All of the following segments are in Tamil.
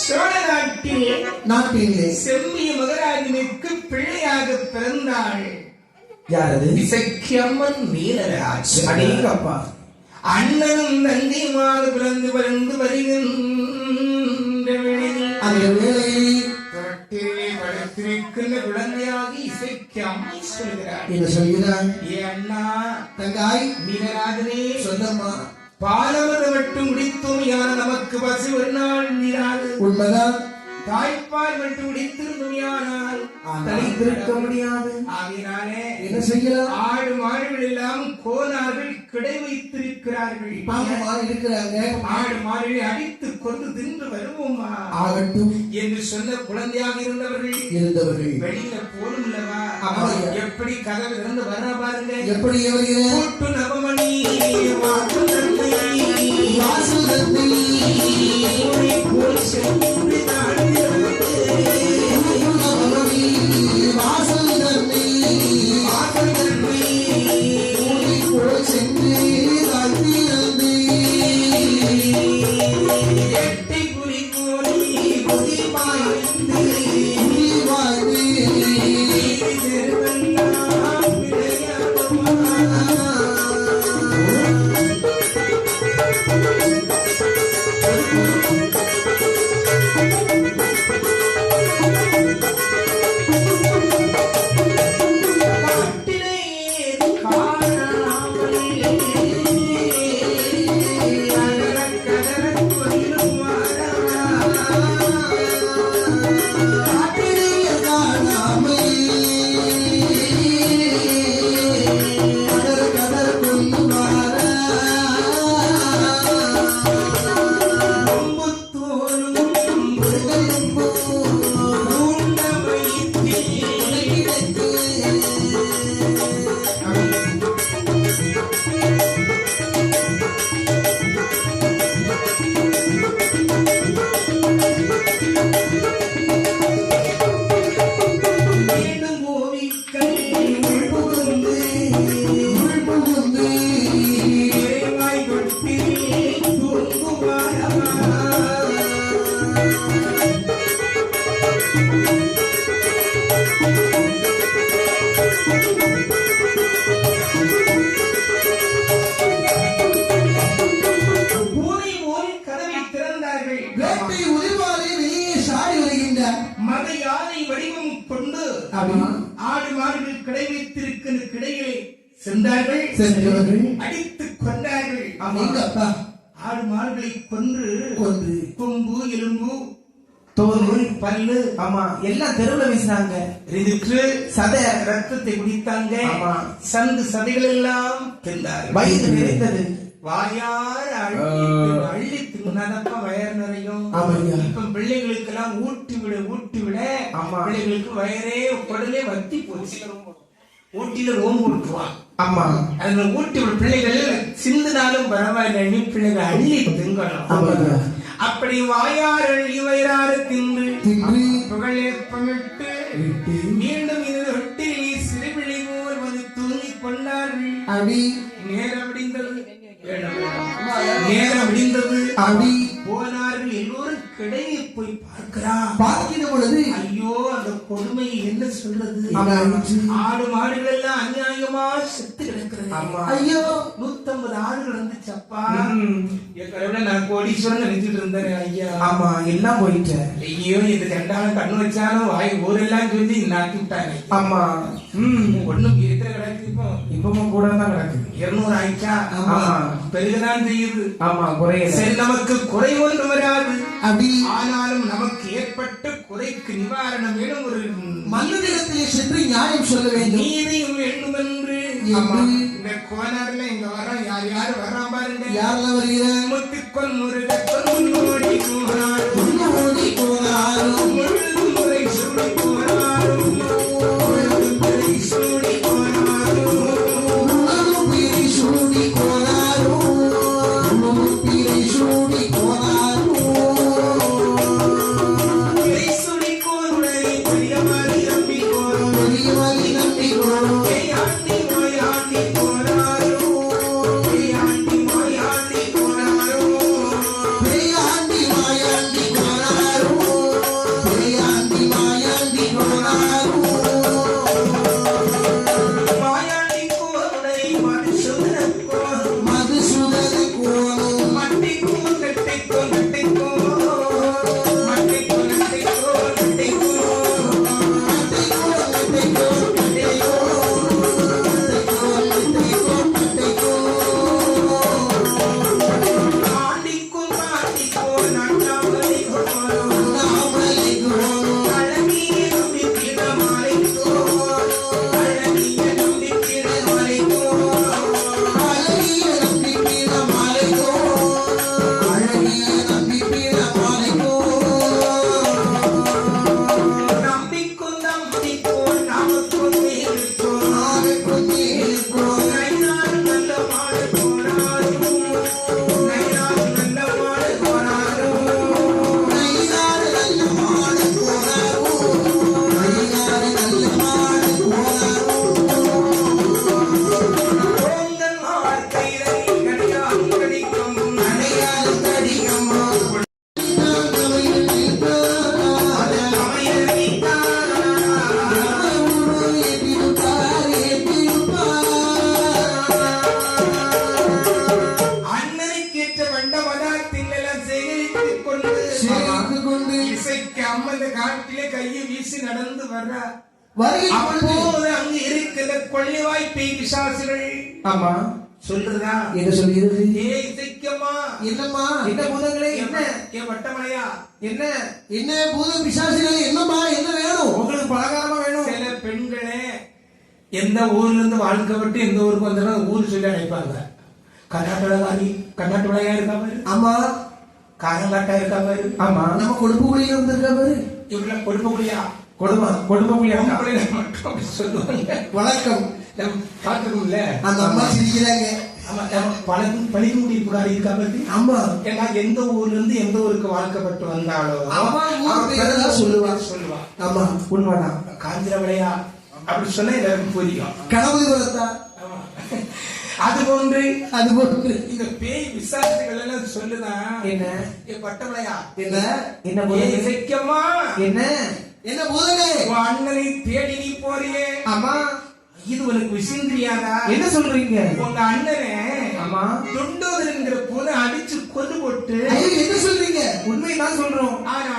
சோழ நாட்டில் செம்மிய மகராஜனுக்கு பிள்ளையாக பிறந்தாள். யாரது? இசக்கியம்மன் நீலராஜ் அடேங்கப்பா. அண்ணனும் தந்தையுமாக பிறந்து பிறந்து வருகின்ற படுத்திருக்கின்ற குழந்தையாக இசைக்கு அம்மை சொல்கிறார். என்ன சொல்கிறான் ஏ அண்ணா தங்காய். நீலராஜனே சொல்லம்மா பாலவது மட்டும் குடித்தோம் யார் நமக்கு பசி ஒரு நாள் நீராது. உண்மைதான். தாய்ப்பால் மட்டும் குடித்திருந்தோம் யானால் தனித்திருக்க முடியாது ஆகினாலே என்ன செய்யலாம்? ஆடு மாடுகள் எல்லாம் கோனார்கள் கிடை வைத்திருக்கிறார்கள் இருக்கிறாங்க. ஆடு மாடுகளை அடித்து கொண்டு தின்று வருவோமா? ஆகட்டும். என்று சொன்ன குழந்தையாக இருந்தவர்கள். இருந்தவர்கள். வெளியில போடும்லவா ஆமா. எப்படி கதவு திறந்து வர்ற பாருங்க. எப்படி கூட்டு நவமணி ஆடு மாடுகள் கிடை வைத்திருக்கின்ற கிடைகளை சென்றார்கள். சென்றவர்கள் அடித்து கொண்டார்கள். எங்க அப்பா? ஆடு மாடுகளை கொன்று கொன்று. கொம்பு எலும்பு தோல். பல்லு ஆமா. எல்லாம் தெருவுல வீசினாங்க. இதுக்கு சதை ரத்தத்தை குடித்தாங்க. சந்து சதைகள் எல்லாம் வயிறு நிறைந்தது வாயார அள்ளி தின்னாதப்பா வயர் நிறையும். இப்ப பிள்ளைகளுக்கு எல்லாம் ஊட்டி விட ஊட்டி விட. ஆமா. பிள்ளைகளுக்கு வயரே உடனே வத்தி போச்சு. ஊட்டில ரோம் விட்டுருவான் ஆமா. அதுல ஊட்டி விட. பிள்ளைகள் சிந்தினாலும் பரவாயில்லை. பிள்ளைகள் அள்ளி திங்கணும். அப்படி வாயார் அள்ளி வயிறார தின்று. தின்று. புகழேற்பமிட்டு விட்டு. மீண்டும் இது ரொட்டில் சிறுபிள்ளை போல் வந்து தூங்கிக் கொண்டார்கள். அடி. நேரம். நேரம் விடிந்தது அடி போனார்கள் எல்லோரும் கிடையை போய் பார்க்கிறார். பார்க்கிற பொழுது ஐயோ அந்த கொடுமை என்ன சொல்றது. ஆடு மாடுகள் எல்லாம் அநியாயமா செத்து கிடக்கிறது. ஐயோ நூத்தம்பது ஆடுகள் வந்துச்சப்பா நான் கோடீஸ்வரன் நினைச்சிட்டு இருந்தேன் ஐயா. ஆமா எல்லாம் போயிட்ட. ஐயோ இது ரெண்டாலும் கண்ணு வச்சாலும் வாய் ஊரெல்லாம் சொல்லி நாக்கி விட்டாங்க. ஆமா. ம். ஒண்ணும் இருக்கிற கிடக்கு இப்போ இப்பவும் கூட தான் கிடக்கு. இருநூறு ஆயிடுச்சா? ஆமா. பெருகுதான் செய்யுது. ஆமா குறையல. சரி நமக்கு குறை ஒன்று வராது. அடி ஆனாலும் நமக்கு ஏற்பட்ட குறைக்கு நிவாரணம் வேணும் ஒரு மன்னரிடத்திலே சென்று நியாயம் சொல்ல வேண்டும். நீதியும் வேண்டும் என்று. இந்த கோனார்ல இங்க வர யார் யார் வர்றான் பாருங்க. யாரெல்லாம் வருகிறார்? முத்துக்கொள் முருகத்தொல் so சொல்றதா என்ன சொல்கிறது ஏ இசைக்கம்மா. என்னம்மா? என்ன பூதங்களே? என்ன? ஏ வட்டமலையா? என்ன? என்ன பூத பிசாசுகளே? என்னம்மா? என்ன வேணும்? உங்களுக்கு பலகாரமா வேணும். சில பெண்களே எந்த ஊர்ல இருந்து வாழ்க்கை விட்டு எந்த ஊருக்கு வந்தாலும் ஊர் சொல்லி அழைப்பாங்க. கர்நாடகாரி கர்நாடகா இருக்கா பாரு? ஆமா. காரங்காட்டா இருக்கா பாரு? ஆமா. நம்ம கொடுப்பு குடியில வந்திருக்கா பாரு? இவ்வளவு கொடுப்பக்கூடியா கொடுமை. அப்படி சொல்லுவாங்க. வணக்கம். நம்ம பார்த்துக்கோங்கள அந்த அம்மா சிரிக்கிறாங்க. ஆமா நம்ம பழகு பழிக்குடி புகாரி இருக்கா பாரு. ஆமா. ஏன்னா எந்த ஊர்ல இருந்து எந்த ஊருக்கு வாழ்க்கப்பட்டு வந்தாலோ அவ ஊர் அவ பேரை தான் பிறந்த சொல்லுவா. சொல்லுவா. ஆமா உண்மைதான் காஞ்சிரவளையா அப்படி சொன்னா எல்லாருக்கும் புரியும். ஆமா. அது போன்று அது போன்று. இந்த பேய் விசாரிச்சுகள் எல்லாம் சொல்லுதான் என்ன? ஏ பட்டமலையா என்ன? என்ன இசைக்கம்மா? என்ன? என்ன பூதங்களே உன் அண்ணனை தேடி நீ போறியே. ஆமா. இது உனக்கு விஷயம் தெரியாதா என்ன சொல்றீங்க? உங்க அண்ணனை ஆமா. தொண்டோதரங்கிற போல அடிச்சு கொண்டு போட்டு என்ன சொல்றீங்க? உண்மைதான் சொல்றோம். ஆனா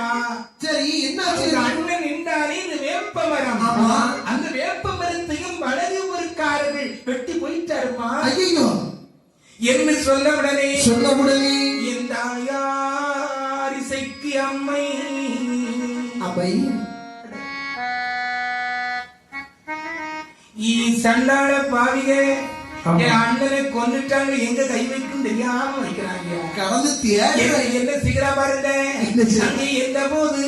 சரி என்ன அண்ணன் நின்றானே இந்த வேப்ப மரம். ஆமா. அந்த வேப்ப மரத்தையும் வலது ஊருக்காரர்கள் வெட்டி போயிட்டாருமா? ஐயோ என்று சொன்ன உடனே? சொன்ன உடனே. இந்த ஆயார் சண்டாள பாவிக. என் அண்ணனை கொண்டுட்டாங்க எங்க கை வைக்கும் தெரியாம வைக்கிறாங்க. கடந்து தேடி என்ன சிகரா பாருங்க? அங்கே எந்த போது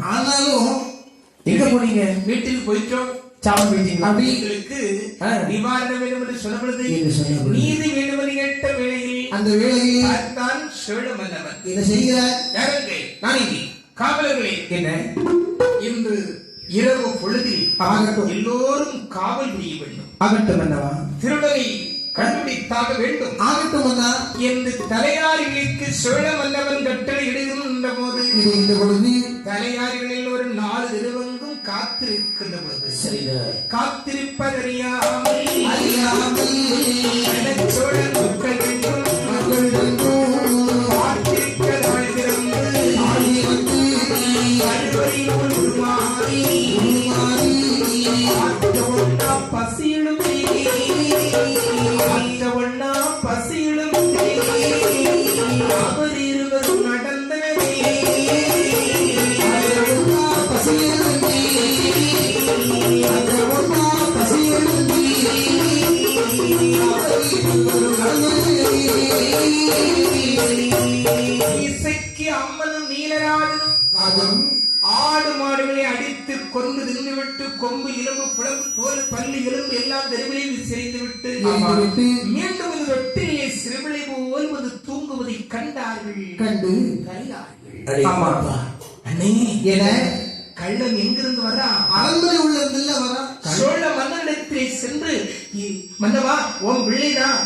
ஆனாலும் எங்க போனீங்க? வீட்டில் போயிட்டோம். ஆ. நிவாரணம் வேண்டும் என்று சொல்லப்படுது. நீதி வேண்டும் என்று கேட்ட வேளையில் அந்த வேளையில் பார்த்தான் சோழ மன்னவன் என்ன செய்கிறார்? யாருங்க? நானிதி காவலர்களே. என்ன? இன்று இரவு பொழுதில் ஆகட்டும். எல்லோரும் காவல் புரிய வேண்டும். ஆகட்டும் மன்னவா திருடனை கண்டுபிடித்தாக வேண்டும். ஆகட்டும் அண்ணா என்று தலையாரிகளுக்கு சோழ மன்னவன் கட்டளை இடுகின்ற போது இந்த பொழுது தலையாரிகளில் ஒரு நாலு திருவங்கும் காத்திருக்கின்ற பொழுது சரிதான் காத்திருப்பதறியாமல் அறியாமல் விட்டு மீண்டும் தொட்டிலே சிறுவிளை போல் வந்து தூங்குவதை கண்டார்கள். கண்டு அண்ணே. என கள்ளன் எங்கிருந்து வர்றா அரண்மனை உள்ள இருந்துல வரா? சோழ மன்னனிடத்திலே சென்று "இ- மன்னவா உன் பிள்ளைதான்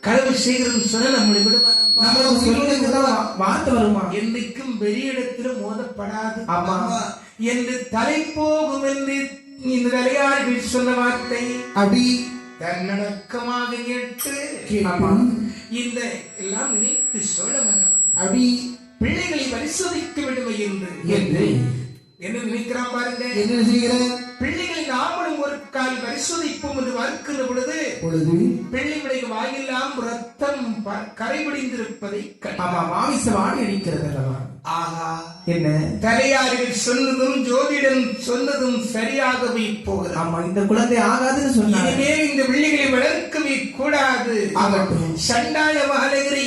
களவு செய்கிறன்னு சொன்ன நம்மளை தான் வார்த்தை வருமா? என்றைக்கும் வெளியிடத்தில் மோதப்படாது. ஆமா. என்று தலை போகும் என்று இந்த தலையார்கள் சொன்ன வார்த்தை. அப்படி தன்னடக்கமாக கேட்டு இந்த எல்லாம் நினைத்து சோழ மன்னவன் அப்படி பிள்ளைகளை பரிசோதிக்க விடுமை என்று என்று என்ன நினைக்கிறான் பாருங்க. என்ன செய்கிற பிள்ளைகளை நாமளும் ஒரு கால் பரிசோதிப்போம் என்று மறுக்கிற பொழுது பொழுது பிள்ளைகளுடைய வாயெல்லாம் ரத்தம் கரைபிடிந்திருப்பதை. ஆமா மாமிச வாடி அடிக்கிறது அல்லவா? என்ன? தலையாரிகள் சொன்னதும் ஜோதிடன் சொன்னதும் சரியாகவே போகிறது ஆமா இந்த குழந்தை ஆகாதுன்னு இனிமேல் இந்த பிள்ளைகளை வளர்க்கவே கூடாது. சண்டாய மகளகிரி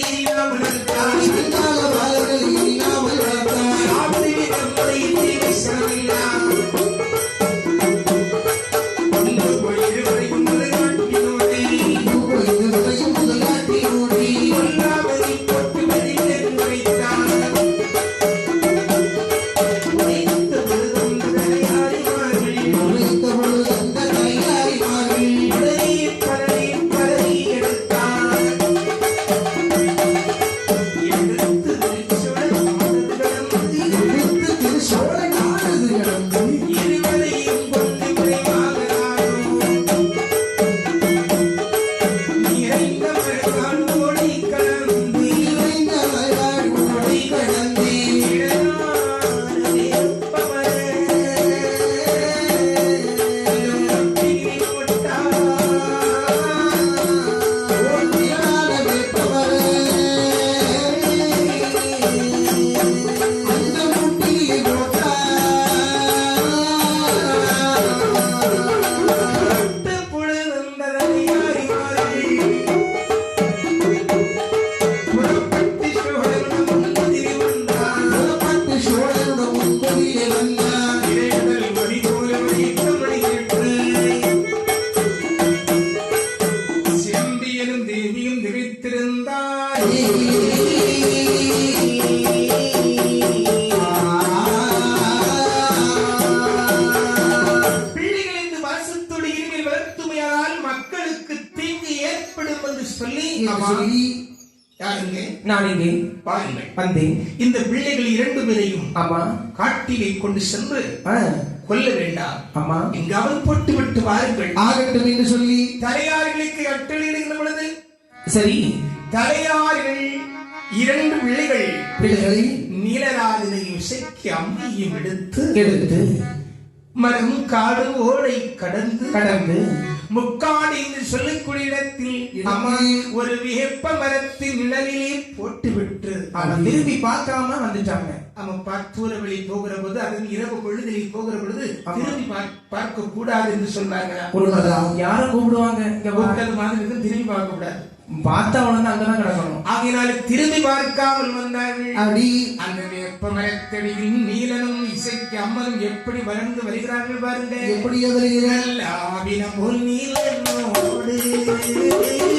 கொண்டு சென்று கொல்ல வேண்டாம். ஆமா. எங்காவது போட்டு விட்டு வாருங்கள். ஆகட்டும் என்று சொல்லி. தலையார்களுக்கு கட்டளையிடுகிற பொழுது சரி. தலையார்கள் இரண்டு பிள்ளைகள் பிள்ளைகளை நீலராஜனையும் இசைக்கு அம்மையும் எடுத்து எடுத்து மரம் காடு ஓடை கடந்து கடந்து முக்காடு என்று சொல்லக்கூடிய இடத்தில் ஒரு வேப்ப மரத்தின் நிழலிலே போட்டுவிட்டு அவன் திரும்பி பார்க்காம வந்துட்டாங்க. அவன் பத்தூர வழி போகிற போது அதன் இரவு பொழுதில் போகிற பொழுது திரும்பி பார்- பார்க்க கூடாது என்று சொன்னாங்க யார கூப்பிடுவாங்க? வா. ஹோட்டல் மாதிரி திரும்பி பார்க்க கூடாது பார்த்தா அவன அங்கதான் கிடக்கணும். ஆகையினால திரும்பி பார்க்காமல் வந்தார்கள். அப்படி அந்த வேப்ப மரத்தடியில் நீலனும் இசைக்கு அம்மனும் எப்படி வளர்ந்து வருகிறார்கள் பாருங்க எப்படி வருகிறார்? லாவின போல் நீலனோடு நீலனோடு.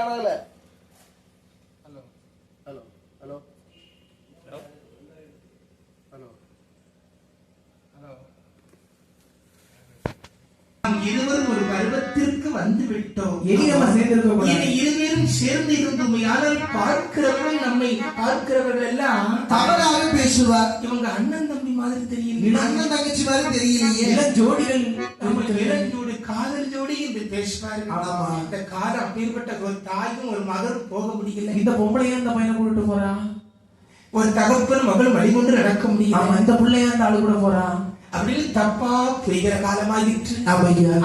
സെറ്റാണല്ലേ ഹലോ ഹലോ ഹലോ ഹലോ நாம் இருவரும் ஒரு பருவத்திற்கு வந்து விட்டோம் இனி நம்ம சேர்ந்திருக்க கூடாது. இனி இருவரும் சேர்ந்து இருந்தோம் ஆனால் பார்க்கிறவர்கள் நம்மை பார்க்கிறவர்கள் எல்லாம் தவறாக பேசுவார் இவங்க அண்ணன் தம்பி மாதிரி தெரியல அண்ணன் தங்கச்சி மாதிரி தெரியலையே இளம் ஜோடிகள் நம்ம இளஞ்சோடி காதல் ஜோடி பேசுவார்கள். ஆமா. இந்த காதல் அப்பேற்பட்ட ஒரு தாயும் ஒரு மகனும் போக முடியல இந்த பொம்பளையும் இந்த பையனை கூட்டிட்டு போறா? ஒரு தகப்பன் மகள் வழிகொண்டு நடக்க முடியும் இந்த பிள்ளையா அந்த ஆளு கூட போறா? அப்படின்னு தப்பா புரிகிற காலமாயிற்று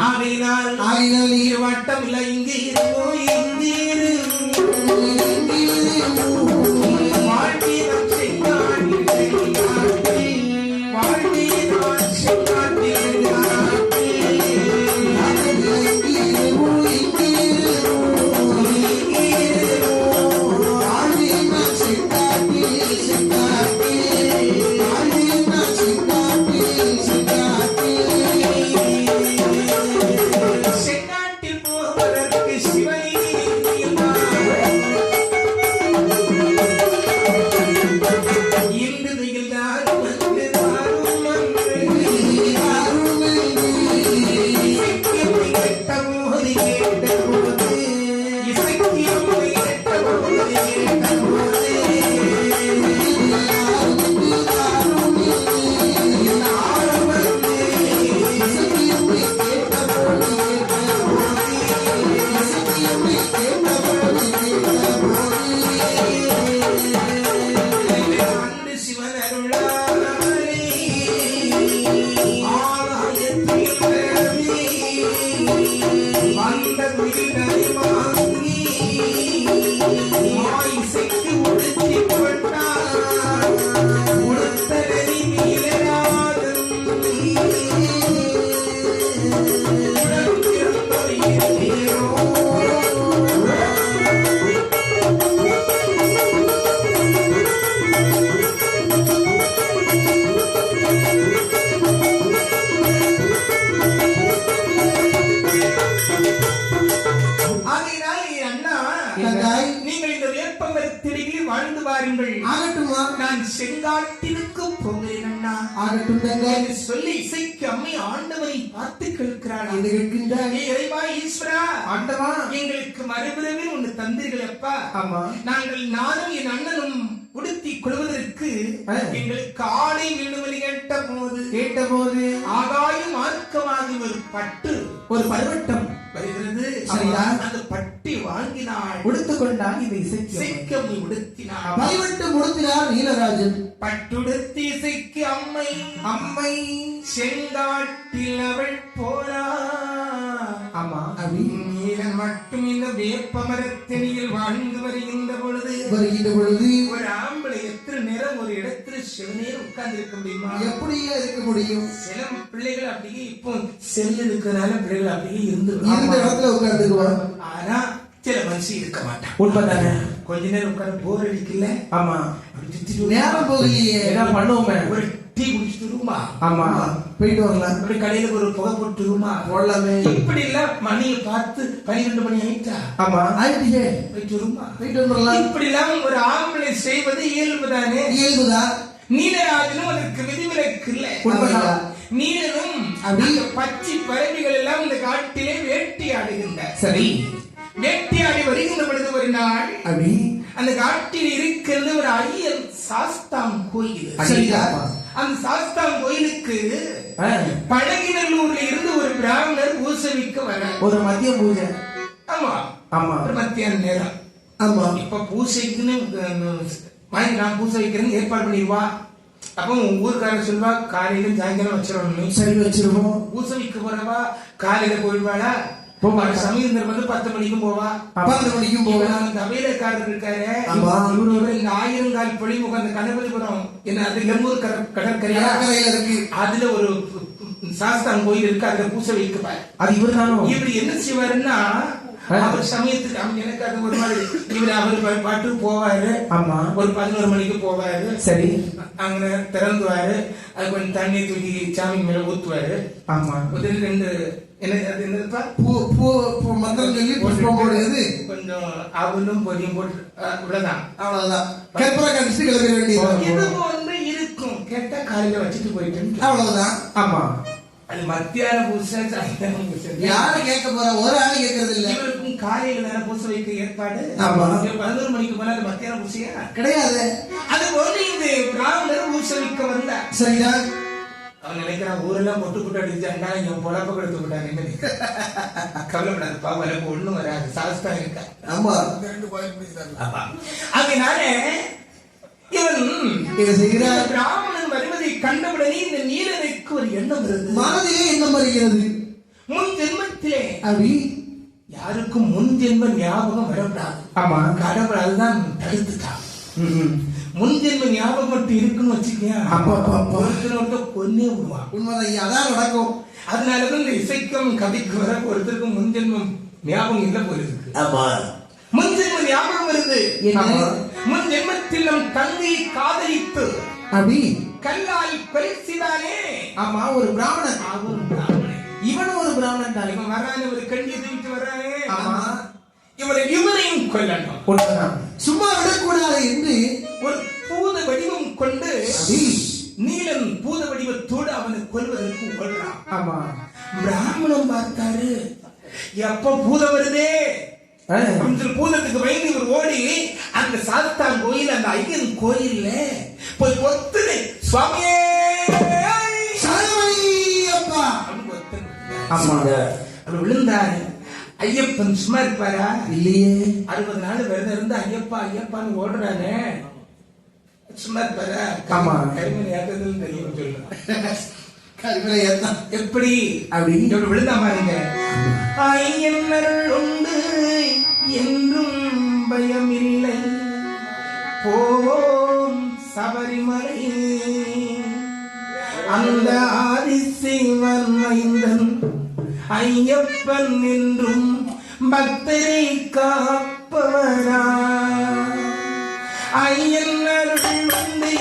ஆகையினால் ஆகையினால் நீர் வட்டம் இல்லை இங்கே இருமோ எங்களுக்கு மறுபிறவில் ஒன்று தந்தீர்கள் அப்பா. ஆமா. நாங்கள் நானும் என் அண்ணனும் உடுத்தி கொள்வதற்கு. எங்களுக்கு ஆடை வேண்டுமென்று கேட்ட போது கேட்ட போது ஆகாயம் மார்க்கமாகி ஒரு பட்டு ஒரு பருவட்டம் வருகிறது? அந்த பட்டி வாங்கினாள். உடுத்துக் கொண்டால் இந்த இசைக்கு இசைக்கம்மி உடுத்தினாள். பதிவெட்டு முடித்தினார் நீலராஜன். பட்டுடுத்தி இசைக்கு அம்மை. அம்மை. செங்காட்டில் அவள் போரா ஆமா. நீலன் மட்டும் இந்த வேப்ப மரத்தடியில் வாழ்ந்து வருகின்ற பொழுது. வருகின்ற பொழுது ஒரு ஆம்பளை எத்தனை நேரம் ஒரு இடத்துல சிவனேர் உட்கார்ந்து இருக்க முடியுமா? எப்படியே இருக்க முடியும்? சில பிள்ளைகள் அப்படியே இப்போ செல் இருக்கிறதுனால பிள்ளைகள் அப்படியே இருந்து இருந்த இடத்துல உட்கார்ந்துக்குவான் ஆனா சில மனுஷன் இருக்க மாட்டான் உண்மைதானே? கொஞ்ச நேரம் உட்கார்ந்து போர் அடிக்கல. ஆமா. நேரம் போகலையே. என்ன பண்ணுவோமே? ஒரு டீ குடிச்சிட்டு வருமா ஆமா. போயிட்டு வரலாம். அப்படி கடையில ஒரு புகை போட்டு வருமா போடலாமே. இப்படி இல்ல மணியை பார்த்து பன்னிரெண்டு மணி ஆயிட்டா? ஆமா. ஆயிடுச்சே. போயிட்டு வருமா போயிட்டு வந்துடலாம். இப்படி எல்லாம் ஒரு ஆம்பளை செய்வது இயல்புதானே இயல்புதான் நீலராஜனும் அதற்கு விதிவிலக்கு இல்லை. நீலனும் பச்சை பறவைகள் எல்லாம் இந்த காட்டிலே வேட்டையாடுகின்ற சரி. வேட்டையாடி வருகின்ற பொழுது ஒரு நாள் அப்படி. அந்த காட்டில் இருக்கிறது ஒரு ஐயர் சாஸ்தாம் கோயில்? அந்த சாஸ்தாம் கோயிலுக்கு ஆ, பழகிநல்லூர்ல இருந்து ஒரு பிராமணர் பூசவிக்க வர ஒரு மதிய பூஜை. ஆமா. ஆமா. ஒரு மத்தியான நேரம். ஆமா. இப்ப பூசைக்குன்னு வாங்கி நான் பூசை வைக்கிறேன்னு ஏற்பாடு பண்ணிடுவா. அப்போ உன் ஊர்க்காரர் சொல்வா காலையில சாயங்காலம் வச்சிடணும் சரி வச்சிருவோம். பூசை வைக்க போறவா காலையில போயிடுவாளா? சமீந்தர் வந்து பத்து மணிக்கும் போவா. பன்னெண்டு மணிக்கும் அந்த அவையிலக்காரர் இருக்காரு. ஆமா. இவரு ஒரு இந்த பொழிமுகம் அந்த கணபதிபுரம் என்ன அது கட- கடற்கரையா? இருக்கு. அதுல ஒரு சாஸ்தான் கோயில் இருக்கு அதுல பூசை வைக்கப்பாரு அது இவர் இவர் என்ன செய்வாருன்னா. அவர் சமயத்துக்கு எனக்கு அது ஒரு மாதிரி இவர் அவர் பா- பாட்டுக்கு போவாரு. ஆமா. ஒரு பதினோரு மணிக்கு போவாரு. சரி. அங்க திறந்துவாரு. அது கொஞ்சம் தண்ணி தூக்கி சாமி மேல ஊத்துவாரு. ஆமா. முதல்ல ரெண்டு என்ன பூ? பூ பூ மந்திரம் சொல்லி புஷ்பம் போடுறது. கொஞ்சம் அவலும் பொரியும் போட்டு அவ்வளவுதான். கடிச்சு வேண்டியது. இது ஒன்று இருக்கும். கேட்டா காலையில வச்சுட்டு போயிட்டு அவ்வளவுதான். ஆமா. அது மத்தியான பூசை சாயங்காலம் பூசை யாரு கேட்க போறா? ஒரு ஆள் கேட்கறது இல்ல. இவருக்கும் காலையில தானே பூசை வைக்க ஏற்பாடு. பதினோரு மணிக்கு மேல அது மத்தியான பூசையா கிடையாது. அது போல இந்த பிராமணர் பூசை வைக்க வந்தார் சரிதான் அவன் நினைக்கிறான் ஊரெல்லாம் பொட்டு புட்டு அடிச்சாண்டா என் பொழப்ப கொடுத்து விட்டாங்க என்ன கவலைப்படாதுப்பா வளர்ப்பு ஒண்ணும் வராது. சாஸ்தா இருக்கா? ஆமா. அதனால இவன் பிராமணன் வருவதை கண்டவுடனே இந்த நீலனுக்கு ஒரு எண்ணம் வருது. மனதிலே என்ன வருகிறது. முன் ஜென்மத்திலே. அப்படி யாருக்கும் முன் ஜென்ம ஞாபகம் வரக்கூடாது. ஆமா. கடவுள் அதுதான் தடுத்துட்டான். முன் ஜென்ம ஞாபகம் மட்டும் இருக்குன்னு வச்சுக்கேன் அப்பா, அப்பா, ஒருத்தர் கொன்னே விடுவான். உண்மைதான் அதான் நடக்கும். அதனாலதான் இந்த இசைக்கும் கவிக்கு வர ஒருத்தருக்கு முன் ஜென்மம் ஞாபகம் இல்ல போயிருக்கு. ஆமா. முன் ஜென்ம ஞாபகம் வருது. முன் ஜென்மத்தில் நம் தங்கையை காதலித்து. அப்படி கல்லால் கொலை செய்தானே ஆமா ஒரு பிராமணன். இவனும் ஒரு பிராமணன் தானே. இவன் வர்றான் ஒரு கண்ணியை தூக்கிட்டு வர்றானே ஆமா. இவனை இவனையும் கொல்லணும் சும்மா விடக்கூடாது என்று ஒரு பூத வடிவம் கொண்டு நீலன் பூத வடிவத்தோடு அவனை கொல்வதற்கு ஓடுறான் ஆமா. பிராமணன் பார்த்தாரு. எப்ப பூதம் வருதே. கொஞ்சம் பூதத்துக்கு பயந்து இவர் ஓடி அந்த சாத்தான் கோயில் அந்த ஐயன் கோயில்ல போய் கொத்துனு சுவாமியே! அப்பா. அப்படின்னு கொத்துனு. ஆமா அவர் விழுந்தாரு. ஐயப்பன் சும்மா இருப்பாரா? இல்லையே. அறுபது நாள் விரதம் இருந்து ஐயப்பா ஐயப்பான்னு ஓடுறானே. சும்மா இருப்பாரா? ஆமா. கைமணி ஏற்றதுன்னு தெரியும் சொல்லலாம் கருவிலை ஏத்தான் எப்படி? அப்படி. இப்படி விழுந்தா பாருங்க ஐயன்னருள் உண்டு என்றும் பயமில்லை. போவோம் சபரிமலை அந்த ஆதிசிவன் மைந்தன் ஐயப்பன் என்றும் பக்தரை காப்பவரா ஐயன்னருள் உண்டு